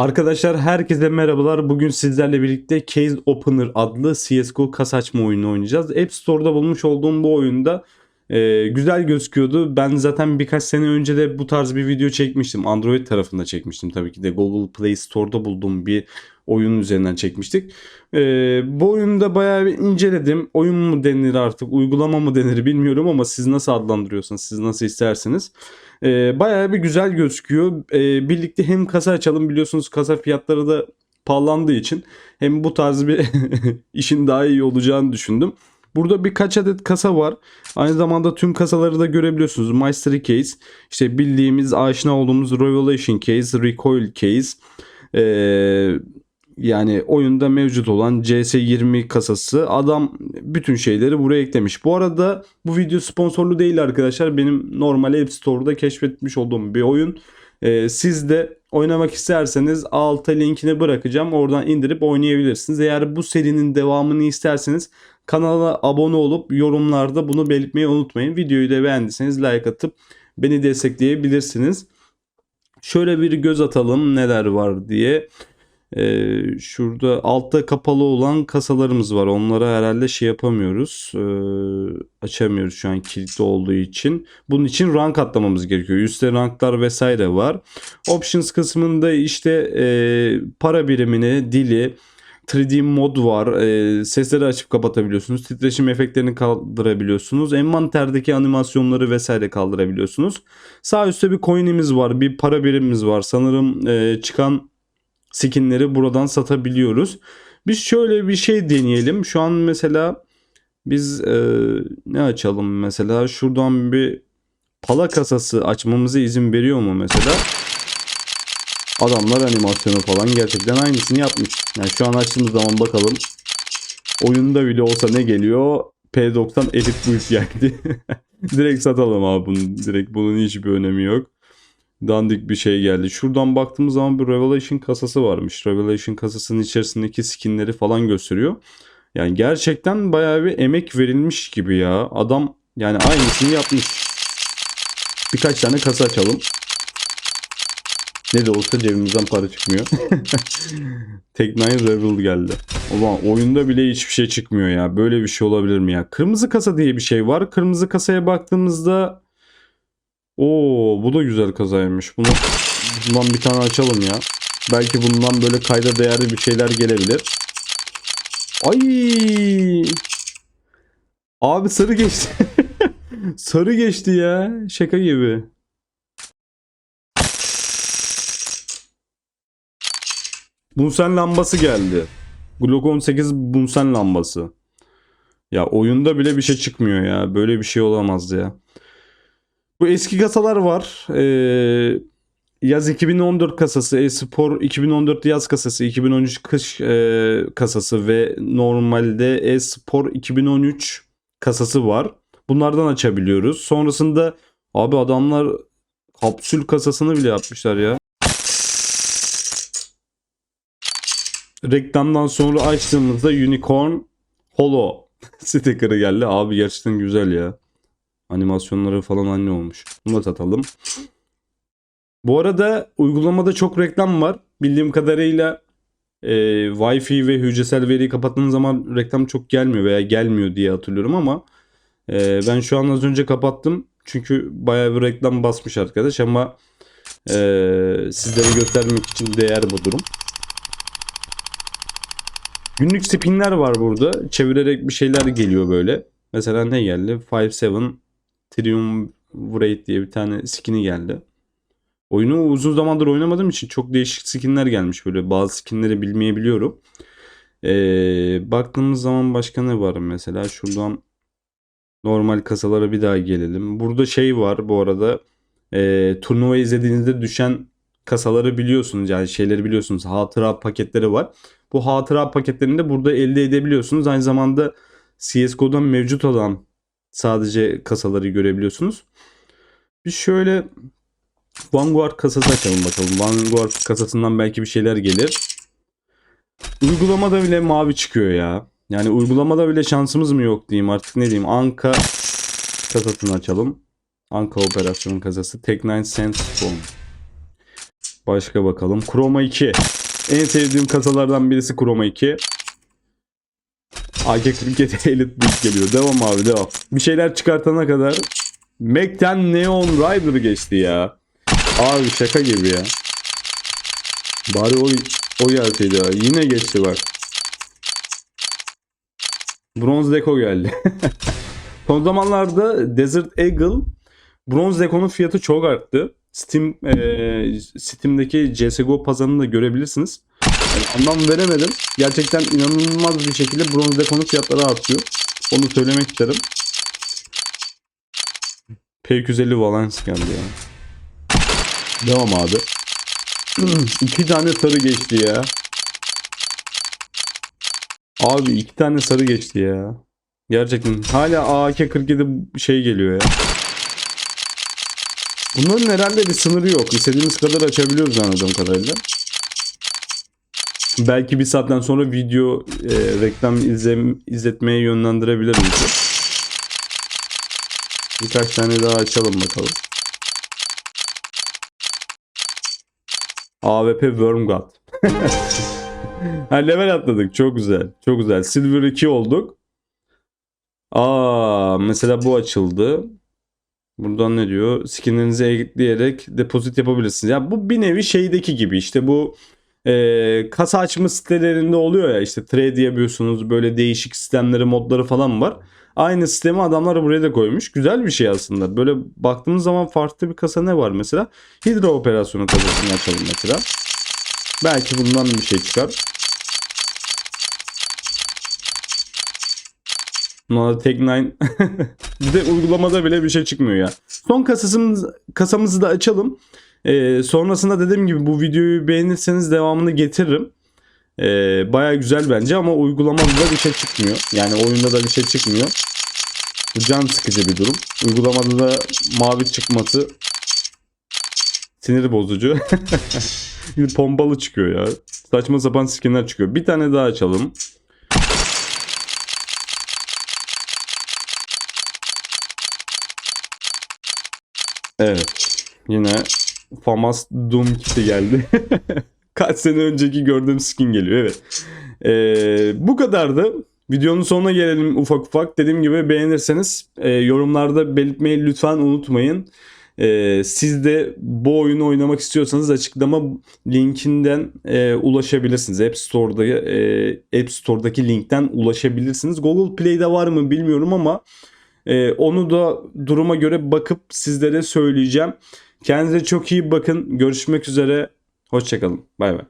Arkadaşlar herkese merhabalar. Bugün sizlerle birlikte Case Opener adlı CSGO kasa açma oyununu oynayacağız. App Store'da bulmuş olduğum bu oyunda e, güzel gözüküyordu. Ben zaten birkaç sene önce de bu tarz bir video çekmiştim. Android tarafında çekmiştim tabii ki de. Google Play Store'da bulduğum bir oyunun üzerinden çekmiştik. E, bu oyunu da bayağı bir inceledim. Oyun mu denir artık, uygulama mı denir bilmiyorum ama siz nasıl adlandırıyorsunuz, siz nasıl isterseniz. E, bayağı bir güzel gözüküyor. E, birlikte hem kasa açalım biliyorsunuz kasa fiyatları da pahalandığı için hem bu tarz bir işin daha iyi olacağını düşündüm. Burada birkaç adet kasa var. Aynı zamanda tüm kasaları da görebiliyorsunuz. Mastery Case, işte bildiğimiz aşina olduğumuz Revelation Case, Recoil Case, ee, yani oyunda mevcut olan CS20 kasası adam bütün şeyleri buraya eklemiş. Bu arada bu video sponsorlu değil arkadaşlar. Benim normal App Store'da keşfetmiş olduğum bir oyun. Ee, siz de oynamak isterseniz alta linkini bırakacağım. Oradan indirip oynayabilirsiniz. Eğer bu serinin devamını isterseniz kanala abone olup yorumlarda bunu belirtmeyi unutmayın. Videoyu da beğendiyseniz like atıp beni destekleyebilirsiniz. Şöyle bir göz atalım neler var diye. Ee, şurada altta kapalı olan kasalarımız var. Onlara herhalde şey yapamıyoruz. Ee, açamıyoruz şu an kilitli olduğu için. Bunun için rank atlamamız gerekiyor. Üstte ranklar vesaire var. Options kısmında işte e, para birimini, dili, 3D mod var. E, sesleri açıp kapatabiliyorsunuz. Titreşim efektlerini kaldırabiliyorsunuz. Envanterdeki animasyonları vesaire kaldırabiliyorsunuz. Sağ üstte bir coin'imiz var. Bir para birimimiz var. Sanırım e, çıkan skinleri buradan satabiliyoruz. Biz şöyle bir şey deneyelim. Şu an mesela biz e, ne açalım mesela şuradan bir pala kasası açmamıza izin veriyor mu mesela? Adamlar animasyonu falan gerçekten aynısını yapmış. Yani şu an açtığımız zaman bakalım. Oyunda bile olsa ne geliyor? P90 Elite Build geldi. Direkt satalım abi bunu. Direkt bunun hiçbir önemi yok dandik bir şey geldi. Şuradan baktığımız zaman bir Revelation kasası varmış. Revelation kasasının içerisindeki skinleri falan gösteriyor. Yani gerçekten bayağı bir emek verilmiş gibi ya. Adam yani aynısını yapmış. Birkaç tane kasa açalım. Ne de olsa cebimizden para çıkmıyor. Tek Nine Rebel geldi. Ulan oyunda bile hiçbir şey çıkmıyor ya. Böyle bir şey olabilir mi ya? Kırmızı kasa diye bir şey var. Kırmızı kasaya baktığımızda Oo bu da güzel kazaymış. Bunu bundan bir tane açalım ya. Belki bundan böyle kayda değerli bir şeyler gelebilir. Ay! Abi sarı geçti. sarı geçti ya. Şaka gibi. Bunsen lambası geldi. Glock 18 Bunsen lambası. Ya oyunda bile bir şey çıkmıyor ya. Böyle bir şey olamaz ya. Bu eski kasalar var. Ee, yaz 2014 kasası, e-spor 2014 yaz kasası, 2013 kış e, kasası ve normalde e-spor 2013 kasası var. Bunlardan açabiliyoruz. Sonrasında abi adamlar kapsül kasasını bile yapmışlar ya. Reklamdan sonra açtığımızda Unicorn Holo sticker'ı geldi. Abi gerçekten güzel ya. Animasyonları falan anne olmuş. Bunu da satalım. Bu arada uygulamada çok reklam var. Bildiğim kadarıyla e, Wi-Fi ve hücresel veriyi kapattığınız zaman reklam çok gelmiyor veya gelmiyor diye hatırlıyorum ama e, ben şu an az önce kapattım. Çünkü bayağı bir reklam basmış arkadaş ama e, sizlere göstermek için değer bu durum. Günlük spinler var burada. Çevirerek bir şeyler geliyor böyle. Mesela ne geldi? 5-7 Triumvirate diye bir tane skin'i geldi. Oyunu uzun zamandır oynamadığım için çok değişik skinler gelmiş böyle. Bazı skinleri bilmeyebiliyorum. Ee, baktığımız zaman başka ne var mesela? Şuradan normal kasalara bir daha gelelim. Burada şey var bu arada. E, turnuva izlediğinizde düşen kasaları biliyorsunuz. Yani şeyleri biliyorsunuz. Hatıra paketleri var. Bu hatıra paketlerini de burada elde edebiliyorsunuz. Aynı zamanda CSGO'dan mevcut olan sadece kasaları görebiliyorsunuz. Bir şöyle Vanguard kasası açalım bakalım. Vanguard kasasından belki bir şeyler gelir. Uygulamada bile mavi çıkıyor ya. Yani uygulamada bile şansımız mı yok diyeyim artık ne diyeyim. Anka kasasını açalım. Anka operasyonun kasası. Tek 9 Sense Phone. Başka bakalım. Chroma 2. En sevdiğim kasalardan birisi Chroma 2. AK-47 Elite Build geliyor. Devam abi devam. Bir şeyler çıkartana kadar Mac'ten Neon Rider geçti ya. Abi şaka gibi ya. Bari o, o gelseydi ya. Yine geçti bak. Bronz Deko geldi. Son zamanlarda Desert Eagle Bronz Deko'nun fiyatı çok arttı. Steam e, Steam'deki CSGO pazarını da görebilirsiniz. Yani anlam veremedim. Gerçekten inanılmaz bir şekilde Bronz Deko'nun fiyatları artıyor. Onu söylemek isterim. P250 Valence geldi ya. Devam abi. iki tane sarı geçti ya. Abi iki tane sarı geçti ya. Gerçekten hala AK-47 şey geliyor ya. Bunların herhalde bir sınırı yok. İstediğimiz kadar açabiliyoruz anladığım kadarıyla. Belki bir saatten sonra video e, reklam izle, izletmeye yönlendirebilir. Birkaç tane daha açalım bakalım. AWP Wormgod. ha, level atladık. Çok güzel. Çok güzel. Silver 2 olduk. Aa, mesela bu açıldı. Buradan ne diyor? Skinlerinizi ekleyerek depozit yapabilirsiniz. Ya bu bir nevi şeydeki gibi işte bu e, kasa açma sitelerinde oluyor ya işte trade yapıyorsunuz böyle değişik sistemleri modları falan var. Aynı sistemi adamlar buraya da koymuş. Güzel bir şey aslında. Böyle baktığımız zaman farklı bir kasa ne var mesela? Hidro operasyonu kasasını açalım mesela. Belki bundan bir şey çıkar. Bunlar Tek 9 bir de uygulamada bile bir şey çıkmıyor ya. Son kasasımız, kasamızı da açalım. Ee, sonrasında dediğim gibi bu videoyu beğenirseniz devamını getiririm. Ee, Baya güzel bence ama uygulamada da bir şey çıkmıyor. Yani oyunda da bir şey çıkmıyor. Bu can sıkıcı bir durum. Uygulamada da mavi çıkması sinir bozucu. Pompalı çıkıyor ya. Saçma sapan skinler çıkıyor. Bir tane daha açalım. Evet. Yine Famas Doom kiti geldi. Kaç sene önceki gördüğüm skin geliyor. Evet. Ee, bu kadardı. Videonun sonuna gelelim ufak ufak. Dediğim gibi beğenirseniz e, yorumlarda belirtmeyi lütfen unutmayın. E, siz de bu oyunu oynamak istiyorsanız açıklama linkinden e, ulaşabilirsiniz. App Store'da e, App Store'daki linkten ulaşabilirsiniz. Google Play'de var mı bilmiyorum ama e, onu da duruma göre bakıp sizlere söyleyeceğim. Kendinize çok iyi bakın. Görüşmek üzere. Hoşçakalın. Bay bay.